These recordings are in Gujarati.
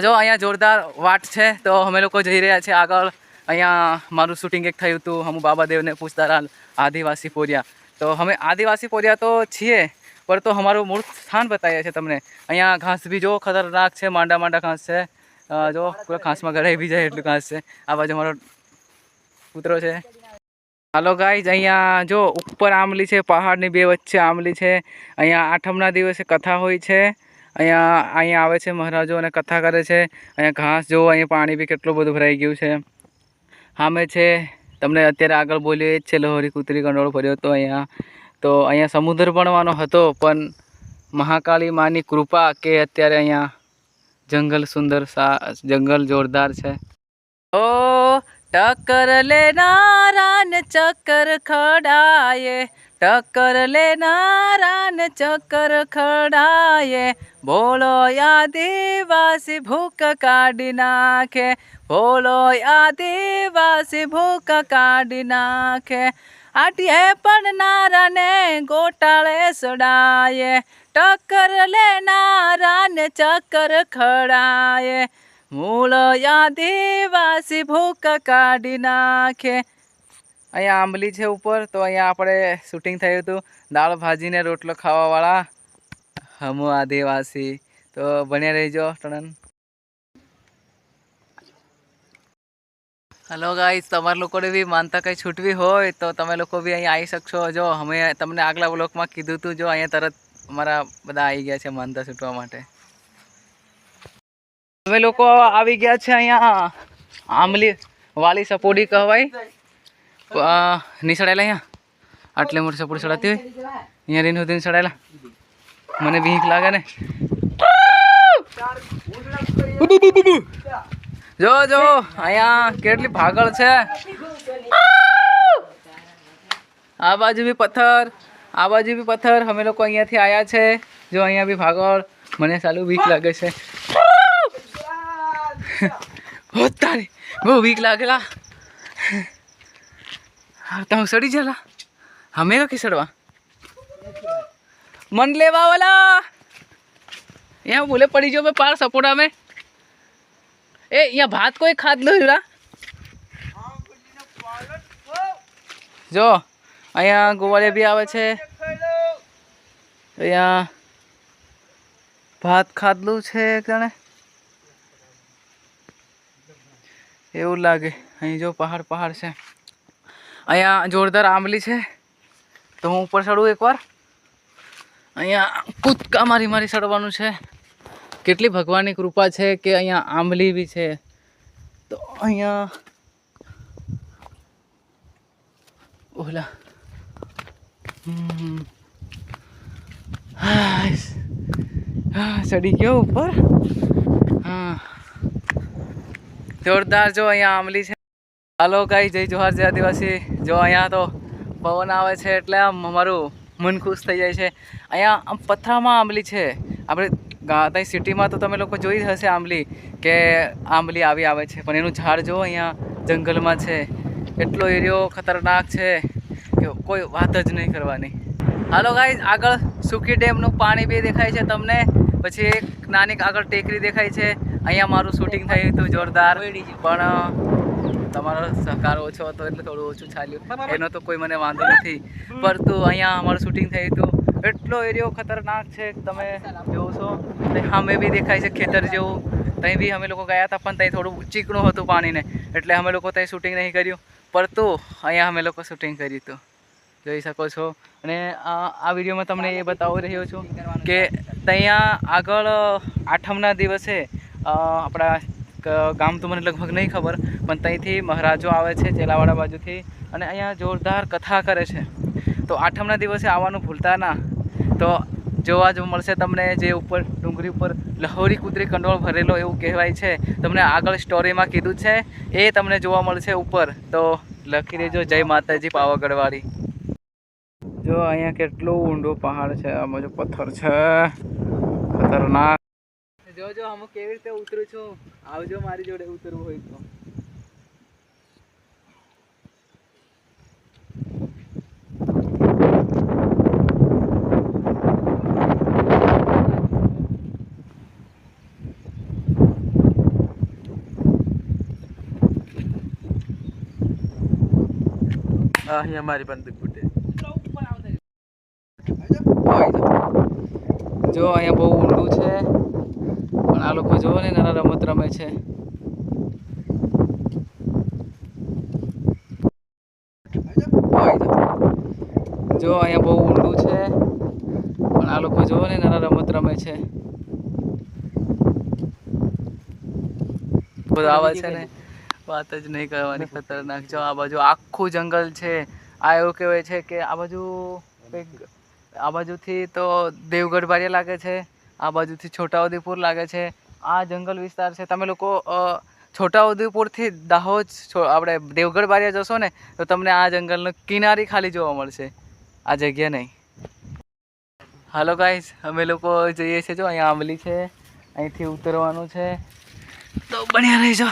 જો અહીંયા જોરદાર વાટ છે, તો અમે લોકો જઈ રહ્યા છીએ આગળ. અહીંયા મારું શૂટિંગ એક થયું હતું, હમું બાબાદેવને પૂછતા રહ્યા આદિવાસી પોરિયા. તો અમે આદિવાસી પોરિયા તો છીએ પર તો અમારું મૂળ સ્થાન બતાવીએ છીએ તમને. અહીંયા ઘાસ બી જો ખતરનાક છે, માંડા માંડા ઘાસ છે. જો પૂરા ઘાસમાં ગળાઈ બી જાય એટલું ઘાસ છે. આ બાજુ મારો કૂતરો છે. હાલો ગાઈઝ અહીંયા જો ઉપર આંબલી છે, પહાડની બે વચ્ચે આંબલી છે. અહીંયા આઠમના દિવસે કથા હોય છે. અહીંયા અહીંયા આવે છે મહારાજો અને કથા કરે છે. અહીંયા ઘાસ જુઓ, અહીંયા પાણી બી કેટલું બધું ભરાઈ ગયું છે. સામે છે, તમને અત્યારે આગળ બોલ્યો જ છે લહોરી કૂતરી કંડોળ ભર્યો હતો અહીંયા. તો અહીંયા સમુદ્ર બનવાનો હતો, પણ મહાકાળી માની કૃપા કે અત્યારે અહીંયા જંગલ સુંદર સા, જંગલ જોરદાર છે. ઓ, ટક્કર લેનારા ને ચક્કર ખડાયે. ટક્કર લેનારાન ચક્કર ખડાયે બોલો આદિવાસી ભૂખ કાઢી નાખે બોલો આદિવાસી ભૂખ કાઢી નાખે આટીએ પણ નારાને ગોટાળે સડાયે ટક્કર લેનારા ને ચક્કર ખડાયે મૂળ આદિવાસી ભૂખ કાઢી નાખે અહીંયા આંબલી છે ઉપર, તો અહીંયા આપણે શૂટિંગ થયું હતું. દાળ ભાજીને રોટલો ખાવાવાળા. હમો આદિવાસી તો બન્યા રહીજો, ટણન. હલો ગાઈસ તમારા લોકોને બી માનતા કંઈ છૂટવી હોય, તો તમે લોકો બી અહીંયા આવી શકશો. જો, અમે તમને આગલા બ્લોકમાં કીધું હતું જો, અહીંયા તરત અમારા બધા આવી ગયા છે માનતા છૂટવા માટે. અમે લોકો આવી ગયા છે અહીંયા આંબલી વાલી સપોડી કહેવાય. નહીં સડાયેલા અહીંયા? આટલે મોટી સપોર્ટ સડાતી હોય? અહીંયા રહીને સુધી સડાયેલા? મને બીક લાગે ને. જો જો અહીંયા કેટલી ભાગળ છે. આ બાજુ બી પથ્થર આ બાજુ બી પથ્થર. અમે લોકો અહીંયાથી આવ્યા છે. જો અહીંયા બી ભાગળ. મને સાલું બીક લાગે છે. તારી બહુ બીક લાગેલા. તમે સડી જલા અમે કે સડવા મન લેવા વાલા यहाँ बोले पड़ी जो मैं पार सपोर्टा में ए यहाँ भात कोई खाद लो हीरा જો અહીંયા ગોવાળે બી આવે છે અહીંયા ભાત ખાધલું છે એક જણે એવું લાગે અહીં જો પહાડ પહાડ છે અહીંયા જોરદાર આંબલી છે. તો હું ઉપર ચડું એકવાર. અહીંયા કૂદકા મારી મારી ચડવાનું છે. કેટલી ભગવાનની કૃપા છે કે અહીંયા આંબલી બી છે. તો અહીંયા ઓલા. ચડી ગયો ઉપર. હા. જોરદાર જો અહીંયા આંબલી છે. હાલો કાંઈ જય જોહાર, જય આદિવાસી. જો અહીંયા તો પવન આવે છે એટલે આમ અમારું મન ખુશ થઈ જાય છે. અહીંયા આમ પથરામાં આંબલી છે. આપણે ત્યાં સિટીમાં તો તમે લોકો જોઈ હશે આંબલી કે આંબલી આવી આવે છે. પણ એનું ઝાડ જો અહીંયા જંગલમાં છે. એટલો એરિયો ખતરનાક છે કે કોઈ વાત જ નહીં કરવાની. હાલો ગાઈ આગળ સુકી ડેમનું પાણી બી દેખાય છે તમને. પછી એક નાની આગળ ટેકરી દેખાય છે. અહીંયા મારું શૂટિંગ થયું હતું જોરદાર. પણ તમારો સહકાર ઓછો હતો એટલે થોડું ઓછું ચાલ્યું. એનો તો કોઈ મને વાંધો નથી. પરંતુ અહીંયા અમારું શૂટિંગ થયું હતું એટલો એરિયો ખતરનાક છે તમે જોવો છો. સામે બી દેખાય છે ખેતર જેવું. ત્યાં બી અમે લોકો ગયા હતા પણ ત્યાં થોડું ચીકણું હતું પાણીને. એટલે અમે લોકો ત્યાં શૂટિંગ નહીં કર્યું. પરંતુ અહીંયા અમે લોકો શૂટિંગ કર્યું હતું. જોઈ શકો છો. અને આ વિડીયોમાં તમને એ બતાવી રહ્યો છું કે ત્યાં આગળ આઠમના દિવસે આપણા ગામ તો મને લગભગ નહીં ખબર, પણ ત્યાંથી મહારાજો આવે છે ચેલાવાડા બાજુથી અને અહીંયા જોરદાર કથા કરે છે. તો આઠમના દિવસે આવવાનું ભૂલતા ના. તો જોવા જ મળશે તમને જે ઉપર, ડુંગળી ઉપર લહોરી કૂતરી કંડોળ ભરેલો એવું કહેવાય છે. તમને આગળ સ્ટોરીમાં કીધું છે, એ તમને જોવા મળશે ઉપર. તો લખી દેજો, જય માતાજી પાવાગઢવાળી. જો અહીંયા કેટલો ઊંડો પહાડ છે, આ બાજુ પથ્થર છે. ખતરનાક. જોજો હું કેવી રીતે ઉતરું છું. આવજો મારી જોડે ઉતરવું હોય તો. અહીંયા મારી પણ દુઃખ જો અહીંયા બહુ ઊંડું છે. આ લોકો જોવો ને નાના રમત રમે છે. જો અહીંયા બહુ ઊંડું છે, પણ આ લોકો જોવો ને નાના રમત રમે છે. બધા આવે છે ને, વાત જ નહીં કરવાની, ખતરનાક. જો આ બાજુ આખું જંગલ છે, આ એવું કહેવાય છે કે આ બાજુ કંઈક, આ બાજુથી તો દેવગઢ બારિયા લાગે છે. આ બાજુથી છોટાઉદેપુર લાગે છે. આ જંગલ વિસ્તાર છે. તમે લોકો છોટાઉદેપુરથી દાહોદ આપણે દેવગઢ બારિયા જશો ને તો તમને આ જંગલનો કિનારી ખાલી જોવા મળશે. આ જગ્યા નહીં. હાલો ગાઈઝ અમે લોકો જઈએ છીએ. જો અહીંયા આંબલી છે. અહીંથી ઉતરવાનું છે. તો બન્યા રહીજો.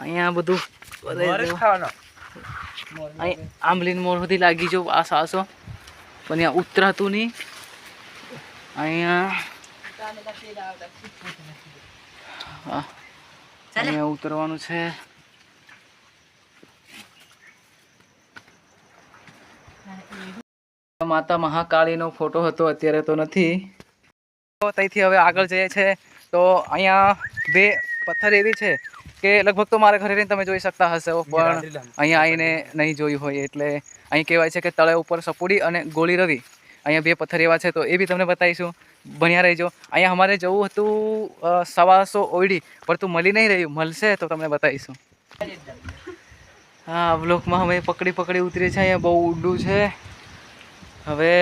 અહીંયા બધું અહીં આંબલીને મોર સુધી લાગી જો આ સાસો. પણ અહીંયા ઉતરાતું નહીં. અહીંયા. અહીંયા ઉતરવાનું છે. માતા મહાકાળીનો ફોટો હતો અત્યારે તો નથી. તો ત્યાંથી હવે આગળ જઈએ છે. તો અહીંયા બે પથ્થર એવી છે કે લગભગ તો મારા ઘરે રહીને તમે જોઈ શકતા હશો પણ અહીંયા આવીને નહીં જોયું હોય એટલે અહીં કહેવાય છે કે તળે ઉપર સપોડી અને ગોળી રવી. અહીંયા બે પથ્થર એવા છે, તો એ બી તમને બતાવીશું. ભણ્યા રહેજો. અહીંયા અમારે જવું હતું સવા સવાસો ઓયડી, પણ તું મળી નહીં રહ્યું. મળશે તો તમને બતાવીશું. હા બ્લોકમાં અમે પકડી પકડી ઉતરી છે અહીંયા બહુ ઊંડું છે. હવે,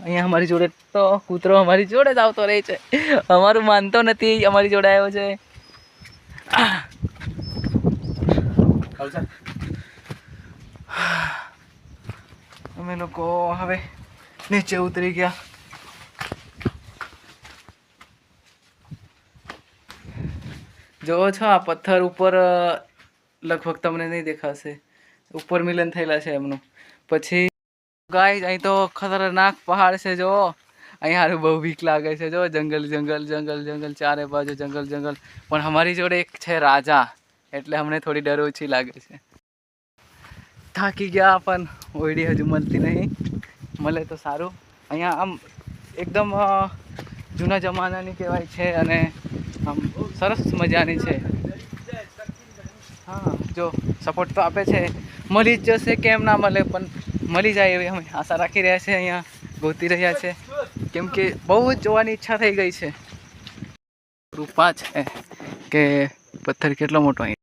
અહીંયા અમારી જોડે તો કૂતરો અમારી જોડે જ આવતો રહે છે. અમારું માનતો નથી, અમારી જોડે આવ્યો છે. અમે લોકો હવે નીચે ઉતરી ગયા. જોવો છો, આ પથ્થર ઉપર લગભગ તમને નહીં દેખાશે. ઉપર મિલન થયેલા છે એમનું. પછી ગાય અહીં તો ખતરનાક પહાડ છે જો અહીં હારું બહુ બીક લાગે છે જો જંગલ જંગલ જંગલ જંગલ, ચારે બાજુ જંગલ જંગલ. પણ અમારી જોડે એક છે રાજા, એટલે અમને થોડી ડર ઓછી લાગે છે. થાકી ગયા પણ ઓયડી હજુ મળતી નહીં. મળે તો સારું. અહીંયા આમ એકદમ જૂના જમાનાની કહેવાય છે અને આમ સરસ મજાની છે. હા, જો સપોર્ટ તો આપે છે. મળી જ જશે કેમ ના મળે, પણ મળી જાય એવી અમે આશા રાખી રહ્યા છે અહીંયા. ગોતી રહ્યા છે. કેમ કે બહુ જ જોવાની ઈચ્છા થઈ ગઈ છે. કૃપા છે કે પથ્થર કેટલો મોટો અહીં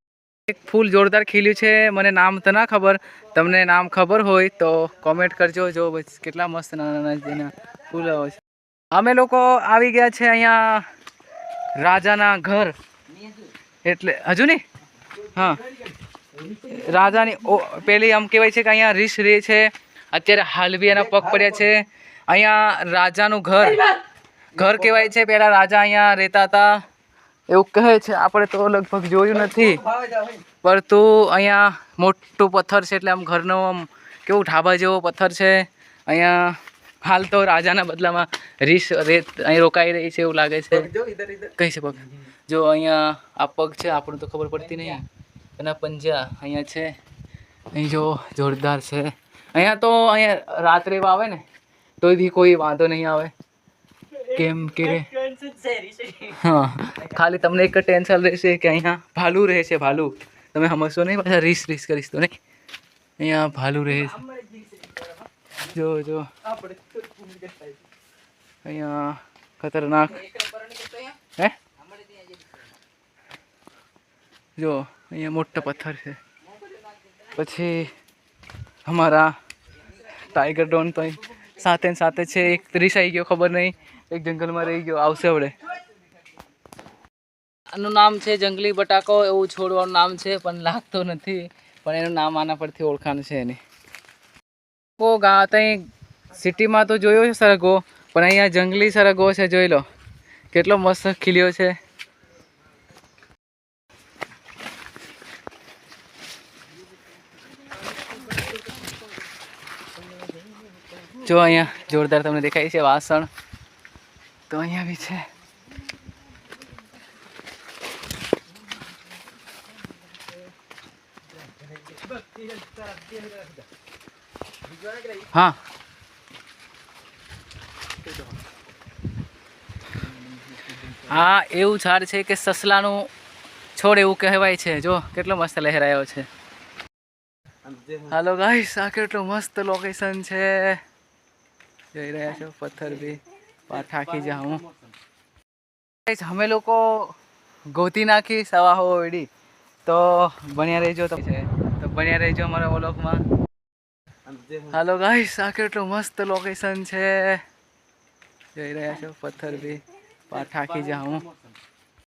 એક ફૂલ જોરદાર ખીલ્યું છે. મને નામ તો ના ખબર. તમને નામ ખબર હોય તો કોમેન્ટ કરજો. જો કેટલા મસ્ત નાના નાના ફૂલ છે. અમે લોકો આવી ગયા છે અહીંયા રાજાના ઘર. એટલે હજુ ને હા. રાજાની પેલી આમ કહેવાય છે કે અહીંયા રીસ રે છે. અત્યારે હાલ બી એના પગ પડ્યા છે. અહીંયા રાજાનું ઘર. ઘર કહેવાય છે. પહેલાં રાજા અહીંયા રહેતા હતા. એવું કહે છે આપણે તો લગભગ જોયું નથી. પરંતુ અહીંયા મોટું પથ્થર છે એટલે આમ ઘરનો આમ કેવું ઢાબા જેવો પથ્થર છે. અહીંયા હાલ તો રાજાના બદલામાં રીસ રેત અહીં રોકાઈ રહી છે એવું લાગે છે. કહી છે પગ જો અહીંયા આ પગ છે આપણને તો ખબર પડતી નહીં. એના પંજા અહીંયા છે. અહીં જો જોરદાર છે. અહીંયા તો અહીંયા રાત્રે આવે ને તોય બી કોઈ વાંધો નહીં આવે. કેમ કે હા. ખાલી તમને એક ટેન્શન રહેશે કે અહીંયા ભાલુ રહે છે ભાલુ. તમે સમજશો નહીં પાછા? રીસ રીસ કરીશ તો નહીં? અહીંયા ભાલુ રહે છે. જો જો અહીંયા ખતરનાક. હે? જો અહીંયા મોટા પથ્થર છે. પછી અમારા ટાઈગર ડોન તો સાથે સાથે છે. એક ત્રીસ આવી ગયો ખબર નહીં. એક જંગલમાં રહી ગયો. આવશે હવે આનું નામ છે જંગલી બટાકો. એવું છોડવાનું નામ છે, પણ લાગતો નથી. પણ એનું નામ આના પરથી ઓળખાણ છે એની. ઓ ગા ત્યાં સિટીમાં તો જોયો છે સરગો, પણ અહીંયા જંગલી સરગો છે, જોઈ લો. કેટલો મસ્ત ખીલ્યો છે. જો અહીંયા જોરદાર તમને દેખાય છે વાસણ. તો અહીંયા બી છે હા હા એવું ઝાડ છે કે સસલાનું છોડ એવું કહેવાય છે. જો કેટલો મસ્ત લહેરાયો છે. હાલો ગાઈસ આ કેટલું મસ્ત લોકેશન છે. જોઈ રહ્યા છો પથ્થર બી. પા થાકી જાઉં Guys, અમે લોકો ગોતી નાખી સવા હો એડી તો બન્યા રહેજો તો છે તો બન્યા રહેજો અમારા વ્લોગમાં. હાલો ગાઈસ આ કેટલું મસ્ત લોકેશન છે. જોઈ રહ્યા છો પથ્થર બી પાઠાખી જાઉં